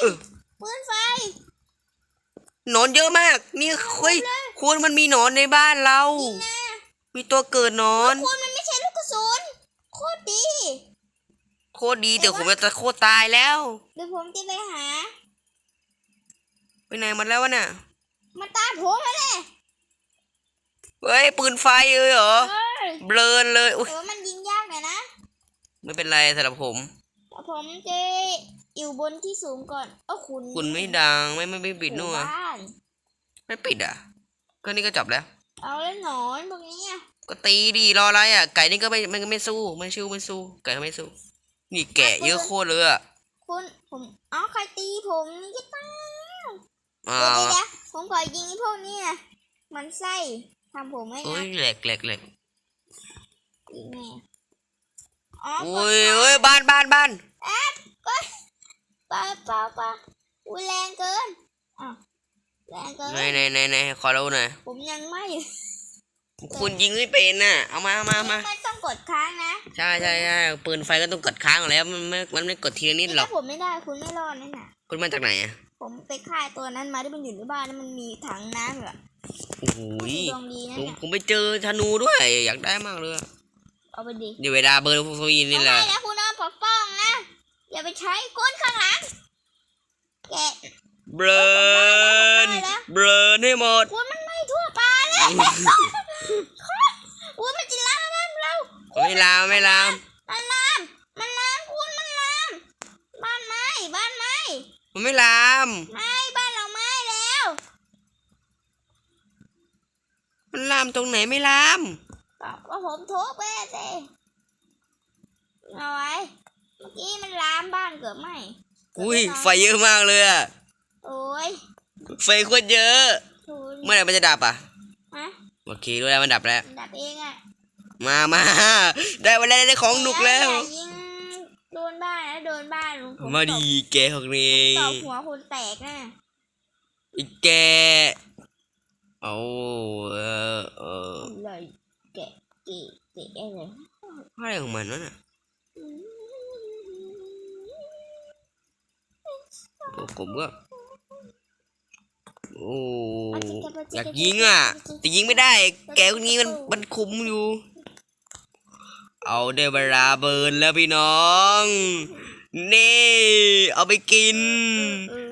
เออ ปืนไฟ หนอนเยอะมาก นี่เฮ้ยคุณมันมีหนอนในบ้านเรา นะมีตัวเกิดหนอน คุณมันไม่ใช่ลูกกระสุนโคตรดี โคตรดีแต่ผมจะโคตรตายแล้ว เดี๋ยวผมจะไปหา ไปไหนหมดแล้ววะน่ะ มาตามผมมาเลยเฮ้ย ปืนไฟเอ้ยเหรอ เอ้ยเบลอนเลย อุ้ยแต่ว่ามันยิงยากหน่อยนะ ไม่เป็นไรสำหรับผมแต่ผมจะ อยู่บนที่สูงก่อน เอ้าคุณคุณไม่ดังไม่ไม่ไม่ปิดนู่นหอะมู่บ้านไม่ปิดอะ ก็นี่ก็จบแล้ว เอาแล้วหนอนพวกนี้อะก็ตีดีรออะไรอะ ไก่นี่ก็ไม่ไม่ไม่สู้ไม่สู้ไม่สู้ ไก่ก็ไม่สู้ นี่แกะเยอะโคตรเลยอะคุณผมเอ๋อใครตีผมนี่ก็ตายอ่าเดี๋ยวเดี๋ยวผมขอยิงไอ้พวกนี้อะมันไส้ทำผมไม่โอ้นะยแหลกแหลกแหลกยิงแม่อ๋อโอ้ยโอ้ยบ้านบ้านบ้านก็ ปาปาปาอุ้ยแรงเกินอะแรงเกินไหนไหนไหนไหนขอรู้หน่อยผมยังไม่ คุณยิงไม่เป็นน่ะ เอามาเอามาเอามาไม่ต้องกดค้างนะใช่ใช่ใช่ปืนไฟก็ต้องกดค้างอยู่แล้วมันไม่มันไม่กดทีละนิดหรอถ้ากผมไม่ได้คุณไม่รอดแน่น่ะ คุณมาจากไหนอะผมไปฆ่าตัวนั้นมาที่มันอยู่ในบ้านแล้วมันมีถังน้ำอยู่อะโอ้โหยดวงดีนะผมเนี่ยผมไปเจอธนูด้วย อยากได้มากเลยอะเอาไปดิเดี๋ยวเวลาเบอร์ฟูฟีนี่แหละ เอาไปนะคุณเอาปกป้องนะ อย่าไปใช้ก้นข้างหลังแกะเบรนได้แล้วเบรนให้หมด คุณมันไม่ทั่วปลาเลยอุ้ยมันจะล่าบ้านเราไม่ลามไม่ลามมันลามมันลามคุณมันลามบ้านไม้บ้านไม้มันไม่ลามไม้บ้านเราไม้แล้ว มันลามตรงไหนไม่ลามบอกว่าผมทุบไปสิเอาไว้ เมื่อกี้มันลามบ้านเกือบไหมอุ้ยไฟเยอะมากเลยอะโอ้ยไฟโคตรเยอะคุณเมื่อไหร่มันจะดับอะฮะโอเครู้แล้วมันดับแล้วมันดับเองอะมามาได้เวลาได้ของหนุกแล้วอย่ายิงโดนบ้านนะโดนบ้านลุงผมมาดีแกของเรตงบหัวคนแตกนะอีแกเอาเออเออเลยแกะเกะเกะอะไรอะไรของมันวะน่ะ ผมก็ โอ้อยากยิงอะ แต่ยิงไม่ได้ แกคนนี้มันมันคุมอยู่ เอาได้เวลาเบิร์นแล้วพี่น้อง นี่ เอาไปกิน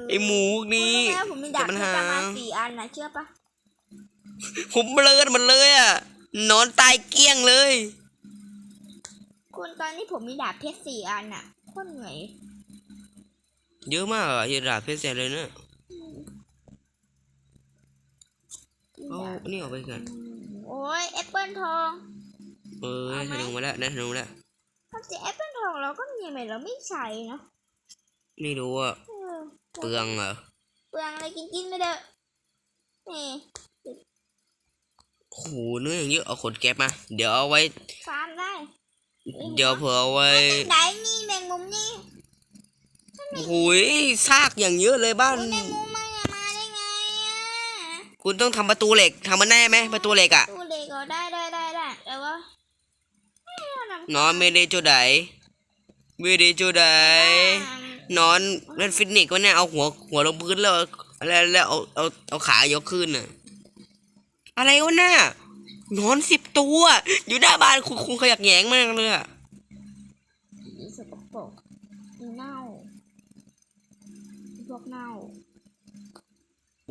ไอหมูพวกนี้คุณรู้ไหมว่าผมมีดาบแต่มันแค่หาประมาณสี่อันนะเชื่อปะผมเบลอหมดเลยอะ นอนตายเกลี้ยงเลย คุณตอนนี้ผมมีดาบเพชรสี่อันน่ะโคตรเหนื่อย เยอะมากอะยีราฟเพชรเสร็จเลยเนะเอานี่ออกไปกันโอ้ยแอปเปิลทอง เออได้ธนูมาแล้วได้ธนูมาแล้วถ้าจะแอปเปิลทองเราก็มีไหมเราไม่ใช้เนาะไม่รู้อะเออเปลืองเหรอเปลืองอะไรกินกินไปเด้อะนี่โอ้โหเนื้ออย่างเยอะเอาขนแก๊บมา เดี๋ยวเอาไว้ฟาร์มได้ เดี๋ยวเผื่อเอาไว้ไหนมีแมงมุมนี่ โอ้โหยซากอย่างเยอะเลยบ้านอุ๊ยแมงมุมมาอย่ามาได้ไงอะคุณต้องทำประตูเหล็กทำมันแน่ไหมประตูเหล็กอะตู้เด็กก็ได้ได้ได้ได้แต่ว่าไม่เอาหนังนอนไม่ได้จูไดไม่ได้จูไดนอนเล่นฟิตเนสก็เนี่ยเอาหัวหัวลงพื้นแล้วแล้วแล้วเอาเอาเอาขายกขึ้นน่ะอะไรวะน่ะนอนสิบตัว อยู่หน้าบ้านคุณคุณขยักแยงมากเลยอะ อีสกปรกอีเน่าอี พวกเน่า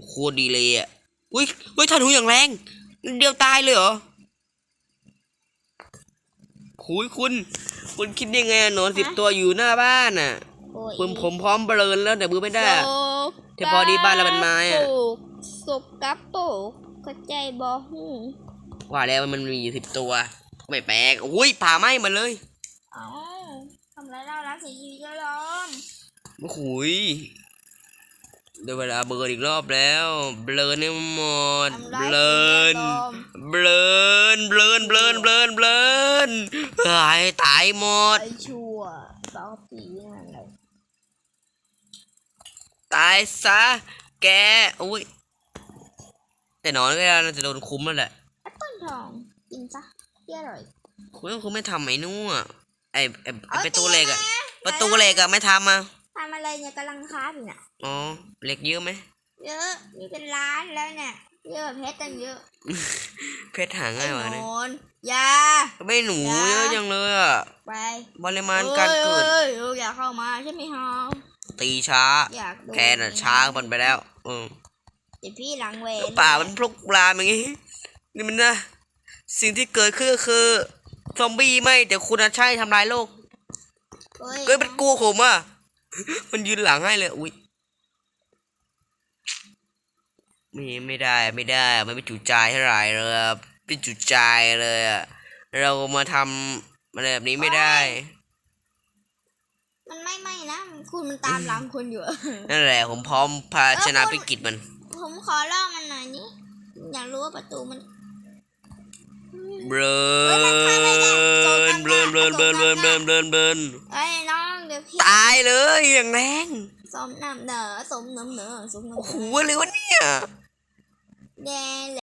โคตรดีเลยอะอุ้ยอุ้ยธนูอย่างแรง เดียวตายเลยเหรอคุยคุณ คุณคิดยังไงอะนอนสิบตัวอยู่หน้าบ้านน่ะโอ้ยผมผมพร้อมเบลินแล้วแต่มือไม่ได้อะโแต่พอดีบ้านเราเป็นไม้อะกปรกสกกระปรกเข้าใจบ่หูว่าแล้วมันมีอยู่สิบตัวไม่แปลกอุ้ยผ่าไหม้มาเลยเอ้าทำไรเล่าร้านสีชีวิตก็ยอมโอ้โห ยเดี๋ยวเวลาเบิร์นอีกรอบแล้วเบลนให้หมดทำเบร้ายลสิ่งแวดนล้อมเบลนเบลนเบลนเบลนเบลนหายตายหมดไอชั่วสองปีนั่นเลยตายซะแกอุ้ยแต่หนอนก็น่าจะโดนคุ้มแล้วแหละแอปเปิลทองกินซะที่อร่อยคุณก็คุณไม่ทำไอ้นู่นอะไอ้ไอ้ไอ้เอาประตูเหล็กอะตีประตูเหล็กอะไม่ทำอะ ททำอะไรเนี่ยกำลังค้าอยู่เนี่ยอ๋อเหล็กเยอะไหมเยอะมีเป็นล้านแล้วเนี่ยเยอะเพชรตั้งเยอะเพชรหาง่ายกว่าไอ้นะโนนอย่าไม่หนูอย่าเยอะจังเลยอะไปปริมาณการเกิดอ้ยอ้ยอ้ยอย่าเข้ามาใช่ไหมฮะตีช้าอยากโดนแกน่ะช้ามันไปแล้วเออเดี๋ยวพี่หลังเวรป่ามันพลุกปลามอย่างงี้นี่มันนะสิ่งที่เกิดขึ้นก็คือซอมบี้ไม่แต่คุณอะใช่ทำลายโลกเฮ้ยเอ้ยมันกลัวผมอะ มันยืนหลังให้เลยอุ้ยไม่ไม่ได้ไม่ได้มันไม่จุใจเท่าไหร่เลยอะไม่จุใจเลยอะเรามาทำอะไรแบบนี้ไม่ได้ มันไม่ไม่นะคุณมันตามหลังคุณอยู่นั่นแหละผมพร้อมพาชนะพิกิจมัน ผมขอล่อมันหน่อยนี่อยากรู้ว่าประตูมันเบลเฮ้ยมันเข้าไม่ได้โจรนมันเบลนเบลนเบลนเบลนเบลนเบลนเบลนเอ้ ตายเลยอย่างแรงสมน้ำเหนอสมน้ำเหนอสมน้ำโอ้เหโหนออะไรวะเนี่ย แดง